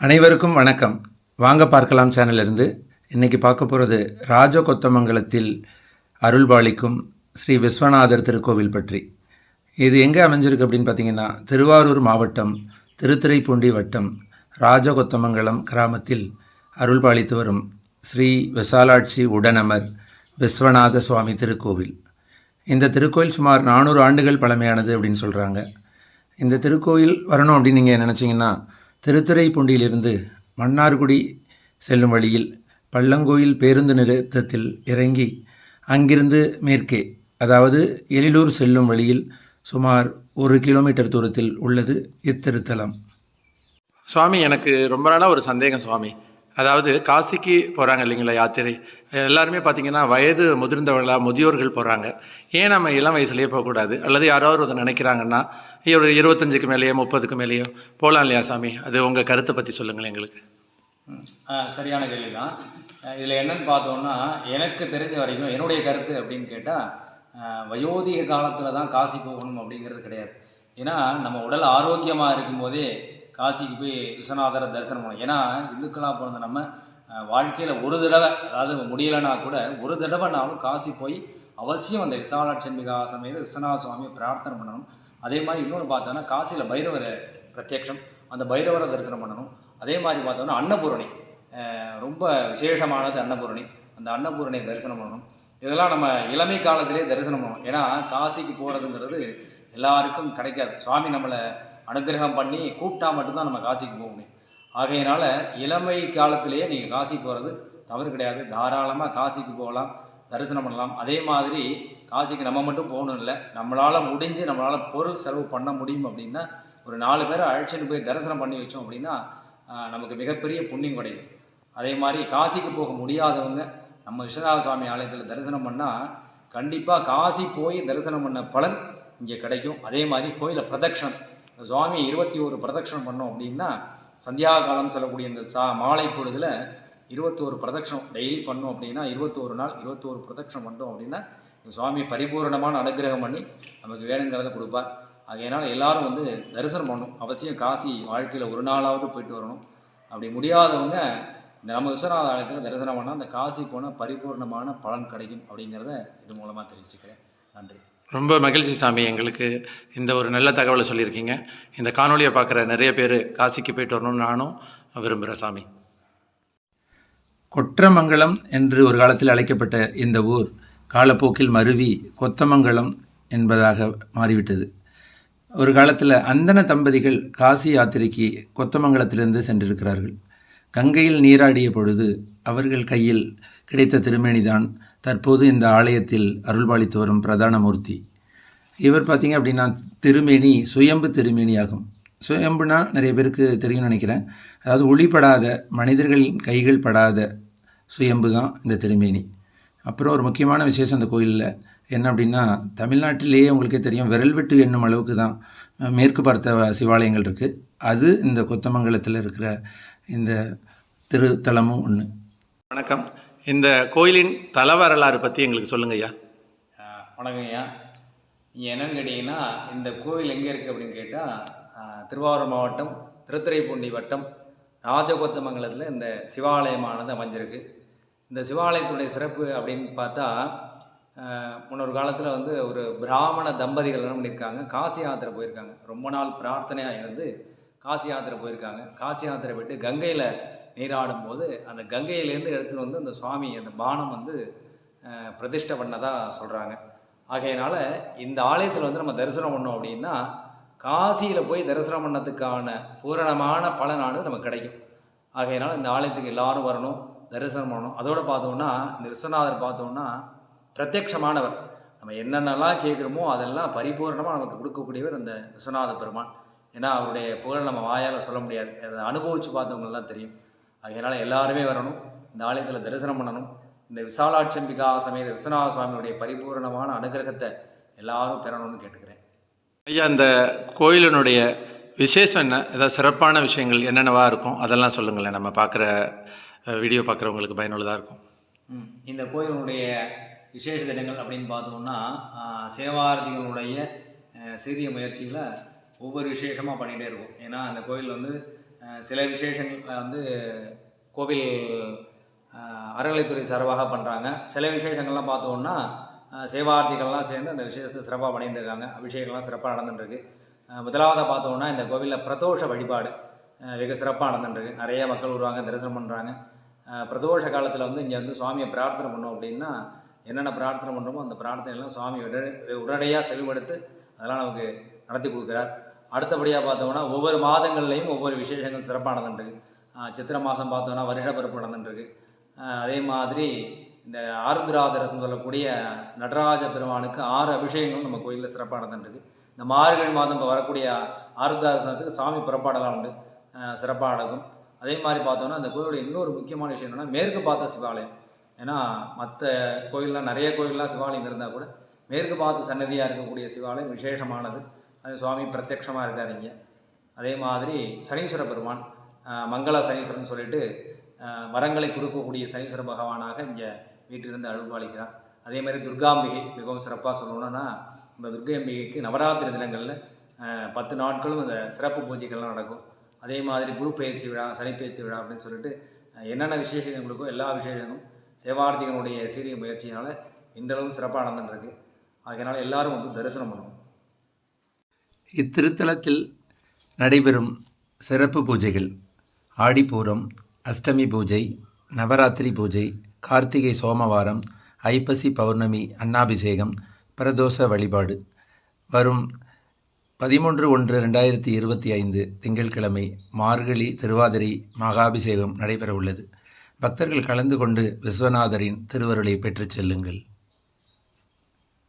அனைவருக்கும் வணக்கம். வாங்க பார்க்கலாம் சேனலிருந்து இன்றைக்கி பார்க்க போகிறது ராஜ கொத்தமங்கலத்தில் அருள்பாலிக்கும் ஸ்ரீ விஸ்வநாதர் திருக்கோவில் பற்றி. இது எங்கே அமைஞ்சிருக்கு அப்படின்னு பார்த்தீங்கன்னா திருவாரூர் மாவட்டம் திருத்துறைப்பூண்டி வட்டம் ராஜகொத்தமங்கலம் கிராமத்தில் அருள்பாலித்து வரும் ஸ்ரீ விசாலாட்சி உடனமர் விஸ்வநாத சுவாமி திருக்கோவில். இந்த திருக்கோயில் சுமார் நானூறு ஆண்டுகள் பழமையானது அப்படின்னு சொல்கிறாங்க இந்த திருக்கோயில் வரணும் அப்படின்னு நீங்கள் நினச்சிங்கன்னா திருத்துறைப்பூண்டியிலிருந்து மன்னார்குடி செல்லும் வழியில் பள்ளங்கோயில் பேருந்து நிறுத்தத்தில் இறங்கி அங்கிருந்து மேற்கே அதாவது எழிலூர் செல்லும் வழியில் சுமார் ஒரு கிலோமீட்டர் தூரத்தில் உள்ளது இத்திருத்தலம். சுவாமி எனக்கு ரொம்ப நாளாக ஒரு சந்தேகம் சுவாமி. அதாவது காசிக்கு போகிறாங்க இல்லைங்களா யாத்திரை? எல்லாருமே பார்த்தீங்கன்னா வயது முதிர்ந்தவர்களாக முதியோர்கள் போகிறாங்க ஏன் நம்ம இளம் வயசுலேயே போகக்கூடாது? அல்லது யாராவது ஒருத்தர் நினைக்கிறாங்கன்னா ஒரு இருபத்தஞ்சுக்கு மேலேயோ முப்பதுக்கு மேலேயோ. போகலாம் இல்லையா சாமி? அது உங்கள் கருத்தை பற்றி சொல்லுங்களேன் எங்களுக்கு. சரியான கேள்வி தான் இதில் என்னன்னு பார்த்தோம்னா எனக்கு தெரிஞ்ச வரைக்கும் என்னுடைய கருத்து அப்படின்னு கேட்டால் வயோதிக காலத்தில் தான் காசி போகணும் அப்படிங்கிறது கிடையாது. ஏன்னா நம்ம உடல் ஆரோக்கியமாக இருக்கும்போதே காசிக்கு போய் விஸ்வநாதரை தரிசனம் பண்ணணும். ஏன்னா இந்துக்களாக பிறந்த நம்ம வாழ்க்கையில் ஒரு தடவை அதாவது முடியலைன்னா கூட ஒரு தடவைனாலும் காசி போய் அவசியம் அந்த விசாலாட்சம்பிகா சமேத விஸ்வநாத சுவாமியை பிரார்த்தனை பண்ணணும். அதே மாதிரி இன்னொன்று பார்த்தோன்னா காசியில் பைரவர் பிரத்யக்ஷம் அந்த பைரவரை தரிசனம் பண்ணணும். அதே மாதிரி பார்த்தோன்னா அன்னபூரணி ரொம்ப விசேஷமானது அன்னபூரணி. அந்த அன்னபூரணியை தரிசனம் பண்ணணும். இதெல்லாம் நம்ம இளமை காலத்திலே தரிசனம் பண்ணணும். ஏன்னா காசிக்கு போகிறதுங்கிறது எல்லாருக்கும் கிடைக்காது. சுவாமி நம்மளை அனுகிரகம் பண்ணி கூப்பிட்டா மட்டும்தான் நம்ம காசிக்கு போக முடியும். ஆகையினால இளமை காலத்திலேயே நீங்கள் காசி போகிறது தவறு கிடையாது. தாராளமாக காசிக்கு போகலாம் தரிசனம் பண்ணலாம். அதே மாதிரி காசிக்கு நம்ம மட்டும் போகணும் இல்லை. நம்மளால் முடிஞ்சு நம்மளால் பொருள் செலவு பண்ண முடியும் அப்படின்னா ஒரு நாலு பேரை அழைச்சிட்டு போய் தரிசனம் பண்ணி வச்சோம் அப்படின்னா நமக்கு மிகப்பெரிய புண்ணியம் கிடைக்கும் அதே மாதிரி காசிக்கு போக முடியாதவங்க நம்ம விஸ்வநாத சுவாமி ஆலயத்தில் தரிசனம் பண்ணால் கண்டிப்பாக காசி போய் தரிசனம் பண்ண பலன் இங்கே கிடைக்கும். அதே மாதிரி கோயிலை பிரதட்சணம். சுவாமி இருபத்தி ஒரு பிரதட்சணம் பண்ணோம் அப்படின்னா சந்தியா காலம் சொல்லக்கூடிய இந்த சா மாலை பொழுதுல இருபத்தோரு பிரதட்சணம் டெய்லி பண்ணோம் அப்படின்னா இருபத்தோரு நாள் இருபத்தோரு பிரதட்சணம் பண்ணோம் அப்படின்னா இந்த சுவாமி பரிபூரணமான அனுகிரகம் பண்ணி நமக்கு வேணுங்கிறத கொடுப்பார். ஆகையினால எல்லாரும் வந்து தரிசனம் பண்ணணும். அவசியம் காசி வாழ்க்கையில் ஒரு நாளாவது போயிட்டு வரணும். அப்படி முடியாதவங்க இந்த நம்ம விஸ்வநாத ஆலயத்தில் தரிசனம் பண்ணால் அந்த காசி போனால் பரிபூர்ணமான பலன் கிடைக்கும் அப்படிங்கிறத இது மூலமாக தெரிவிச்சுக்கிறேன். நன்றி. ரொம்ப மகிழ்ச்சி சாமி எங்களுக்கு இந்த ஒரு நல்ல தகவலை சொல்லியிருக்கீங்க. இந்த காணொலியை பார்க்குற நிறைய பேர் காசிக்கு போயிட்டு வரணும்னு நானும் விரும்புகிறேன் சாமி. கொற்றமங்கலம் என்று ஒரு காலத்தில் அழைக்கப்பட்ட இந்த ஊர் காலப்போக்கில் மருவி கொத்தமங்கலம் என்பதாக மாறிவிட்டது. ஒரு காலத்தில் அந்தன தம்பதிகள் காசி யாத்திரைக்கு கொத்தமங்கலத்திலிருந்து சென்றிருக்கிறார்கள். கங்கையில் நீராடிய பொழுது அவர்கள் கையில் கிடைத்த திருமேனிதான் தற்போது இந்த ஆலயத்தில் அருள்பாலித்து வரும் பிரதான மூர்த்தி. இவர் பார்த்திங்க அப்படின்னா திருமேனி சுயம்பு திருமேனி ஆகும் சுயம்புனா நிறைய பேருக்கு தெரியும்னு நினைக்கிறேன். அதாவது ஒளிப்படாத மனிதர்களின் கைகள் படாத சுயம்பு தான் இந்த திருமேனி. அப்புறம் ஒரு முக்கியமான விசேஷம் இந்த கோயிலில். என்ன அப்படின்னா தமிழ்நாட்டிலேயே உங்களுக்கே தெரியும் விரல் விட்டு எண்ணும் அளவுக்கு தான் மேற்கு பார்த்த சிவாலயங்கள் இருக்குது அது இந்த கொத்தமங்கலத்தில் இருக்கிற இந்த திருத்தலமும் ஒன்று வணக்கம். இந்த கோயிலின் தல வரலாறு பற்றி எங்களுக்கு சொல்லுங்க ஐயா. வணக்கம் ஐயா. நீங்கள் என்னன்னு கேட்டிங்கன்னா இந்த கோவில் எங்கே இருக்குது அப்படின்னு கேட்டால் திருவாரூர் மாவட்டம் திருத்துறைப்பூண்டி வட்டம் ராஜகோத்தமங்கலத்தில் இந்த சிவாலயமானது அமைஞ்சிருக்கு. இந்த சிவாலயத்துடைய சிறப்பு அப்படின்னு பார்த்தா முன்னொரு காலத்தில் வந்து ஒரு பிராமண தம்பதிகள் என்ன பண்ணியிருக்காங்க காசி யாத்திரை போயிருக்காங்க. ரொம்ப நாள் பிரார்த்தனையாக இருந்து காசி யாத்திரை போயிருக்காங்க. காசி யாத்திரை போயிட்டு கங்கையில் நீராடும் போது அந்த கங்கையிலேருந்து எடுத்துகிட்டு வந்து அந்த சுவாமி அந்த பானம் வந்து பிரதிஷ்டை பண்ணதாக சொல்கிறாங்க ஆகையினால இந்த ஆலயத்தில் வந்து நம்ம தரிசனம் பண்ணோம் அப்படின்னா காசியில் போய் தரிசனம் பண்ணதுக்கான பூரணமான பலனானது நமக்கு கிடைக்கும். ஆகையினால இந்த ஆலயத்துக்கு எல்லாரும் வரணும். தரிசனம் பண்ணணும் அதோடு பார்த்தோம்னா இந்த விஸ்வநாதர் பார்த்தோம்னா பிரத்யட்சமானவர் நம்ம என்னென்னலாம் கேட்குறோமோ அதெல்லாம் பரிபூர்ணமாக நமக்கு கொடுக்கக்கூடியவர் அந்த விஸ்வநாத பெருமான். ஏன்னா அவருடைய புகழ் நம்ம வாயால் சொல்ல முடியாது. அதை அனுபவித்து பார்த்தவங்கலாம் தெரியும். அதனால் எல்லாருமே வரணும். இந்த ஆலயத்தில் தரிசனம் பண்ணணும். இந்த விசாலாட்சம்பிகா சமேத விஸ்வநாத சுவாமியுடைய பரிபூரணமான அனுகிரகத்தை எல்லாரும் பெறணும்னு கேட்டுக்கிறேன். ஐயா இந்த கோயிலினுடைய விசேஷம் என்ன? ஏதாவது சிறப்பான விஷயங்கள் என்னென்னவா இருக்கும்? அதெல்லாம் சொல்லுங்களேன். நம்ம பார்க்குற வீடியோ பார்க்குறவங்களுக்கு பயனுள்ளதாக இருக்கும். இந்த கோயிலுடைய விசேஷ தினங்கள் அப்படின்னு பார்த்தோம்னா சேவாரதிகளுடைய சிறிய முயற்சிகளை ஒவ்வொரு விசேஷமாக பண்ணிகிட்டே இருக்கும். ஏன்னா அந்த கோயில் வந்து சில விசேஷங்கள் வந்து கோவில் அஹ், அறநிலைத்துறை சார்பாக பண்ணுறாங்க சில விசேஷங்கள்லாம் பார்த்தோன்னா சேவார்த்திகள்லாம் சேர்ந்து அந்த விசேஷத்தை சிறப்பாக பண்ணிகிட்டு இருக்காங்க. அபிஷேகம்லாம் சிறப்பாக நடந்துட்டுருக்கு. முதலாவதாக பார்த்தோன்னா இந்த கோவிலில் பிரதோஷ வழிபாடு வெகு சிறப்பாக நடந்துட்டுருக்கு. நிறைய மக்கள் வருவாங்க தரிசனம் பண்ணுறாங்க பிரதோஷ காலத்தில் வந்து இங்கே வந்து சுவாமியை பிரார்த்தனை பண்ணோம் அப்படின்னா என்னென்ன பிரார்த்தனை பண்ணுறோமோ அந்த பிரார்த்தனையெல்லாம் சுவாமி உடனே உடனடியாக செவிமடுத்து அதெல்லாம் நமக்கு நடத்தி கொடுக்குறார். அடுத்தபடியாக பார்த்தோம்னா ஒவ்வொரு மாதங்கள்லையும் ஒவ்வொரு விசேஷங்கள் சிறப்பாக நடந்துருக்கு. சித்திரை மாதம் பார்த்தோன்னா வருஷப்பிறப்பு நடந்துட்டுருக்கு அதே மாதிரி இந்த ஆருத்ராதரசம் சொல்லக்கூடிய நடராஜ பெருமானுக்கு ஆறு அபிஷேகங்களும் நம்ம கோயிலில் சிறப்பாக நடந்துட்டுருக்கு இந்த மார்கழி மாதம் இப்போ வரக்கூடிய ஆருத்ராதரசனத்துக்கு சாமி புறப்பாடெல்லாம் உண்டு. சிறப்பாக நடக்கும் அதே மாதிரி பார்த்தோன்னா அந்த கோயிலுடைய இன்னொரு முக்கியமான விஷயம் என்னென்னா மேற்கு பார்த்த சிவாலயம். ஏன்னா மற்ற கோயிலெலாம் நிறைய கோயிலெலாம் சிவாலயம் இருந்தால் கூட மேற்கு பார்த்து சன்னதியாக இருக்கக்கூடிய சிவாலயம் விசேஷமானது. அது சுவாமி பிரத்யக்ஷமாக இருக்கார் இங்கே. அதே மாதிரி சனீஸ்வர பெருமான் மங்கள சனீஸ்வரன் சொல்லிட்டு மரங்களை வரங்களை கொடுக்கக்கூடிய சனீஸ்வர பகவானாக இங்கே வீட்டிலிருந்து அருள்பாலிக்கிறார். அதே மாதிரி துர்காம்பிகை மிகவும் சிறப்பாக சொல்லணும்னா இந்த துர்காம்பிகைக்கு நவராத்திரி தினங்களில் பத்து நாட்களும் இந்த சிறப்பு பூஜைகள்லாம் நடக்கும். அதே மாதிரி குரு பயிற்சி விழா சனி பயிற்சி விழா அப்படின்னு சொல்லிட்டு என்னென்ன விசேஷங்கள் இருக்கோ எல்லா விசேஷங்களும் சேவார்த்திகளுடைய சீரிய முயற்சியினால் இன்றளவும் சிறப்பாக நடந்துட்டுருக்கு. அதனால் எல்லாரும் வந்து தரிசனம் பண்ணணும். இத்திருத்தலத்தில் நடைபெறும் சிறப்பு பூஜைகள் ஆடிப்பூரம் அஷ்டமி பூஜை நவராத்திரி பூஜை கார்த்திகை சோமவாரம் ஐப்பசி பௌர்ணமி அன்னாபிஷேகம் பிரதோஷ வழிபாடு. வரும் பதிமூன்று ஒன்று ரெண்டாயிரத்தி இருபத்தி ஐந்து திங்கட்கிழமை மார்கழி திருவாதிரை மகாபிஷேகம் நடைபெறவுள்ளது. பக்தர்கள் கலந்து கொண்டு விஸ்வநாதரின் திருவருளை பெற்றுச் செல்லுங்கள்.